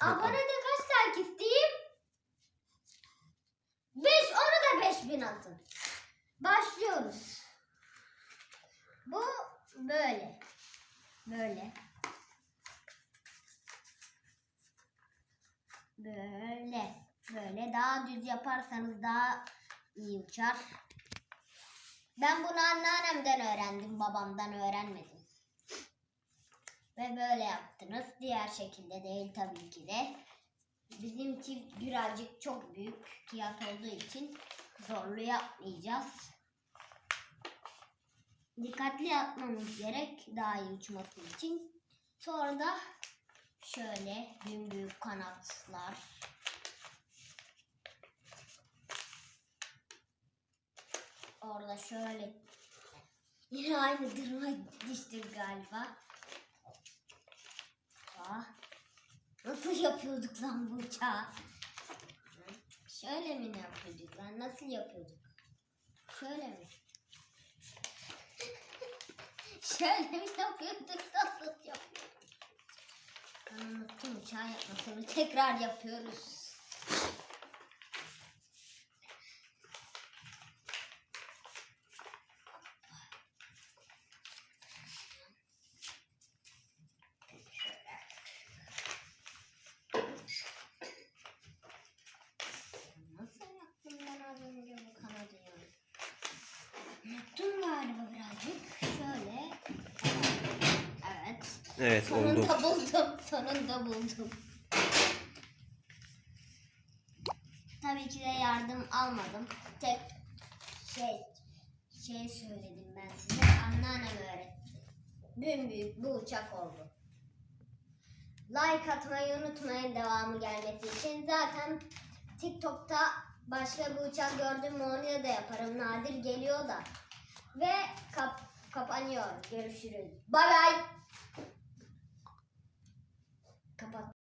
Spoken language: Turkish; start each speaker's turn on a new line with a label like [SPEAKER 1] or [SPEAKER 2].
[SPEAKER 1] Abonede kaç like isteyeyim? 5 onu da 5000 atın. Başlıyoruz. Bu böyle. Böyle. Böyle. Böyle daha düz yaparsanız daha iyi uçar. Ben bunu anneannemden öğrendim, babamdan öğrenmedim. Ve böyle yaptınız. Diğer şekilde değil tabii ki de. Bizimki birazcık çok büyük kıyat olduğu için zorlu yapmayacağız. Dikkatli yapmamız gerek daha iyi uçması için. Sonra da şöyle büyük kanatlar. Orada şöyle yine aynı duruma düştük galiba. Ah, Nasıl yapıyorduk lan bu uçağı? Şöyle mi ne yapıyorduk lan? Nasıl yapıyorduk? Şöyle mi? Şöyle mi yapıyorduk? Nasıl yapıyorduk? Ben unuttum uçağı yapmasını. Tekrar yapıyoruz. Nasıl yaptım ben az önce bu kanadı ya? Unuttum galiba birazcık. Şöyle.
[SPEAKER 2] Evet. Oldu.
[SPEAKER 1] Sonunda buldum. Sonunda buldum. Tabii ki de yardım almadım. Tek şey şey söyledim ben size. Anneannem öğretti. Büyük bu uçak oldu. Like atmayı unutmayın devamı gelmesi için. Zaten TikTok'ta başka bir uçak gördüm mü onu da yaparım. Nadir geliyor da. Ve kap kapanıyor. Görüşürüz. Bay bay. Kapat.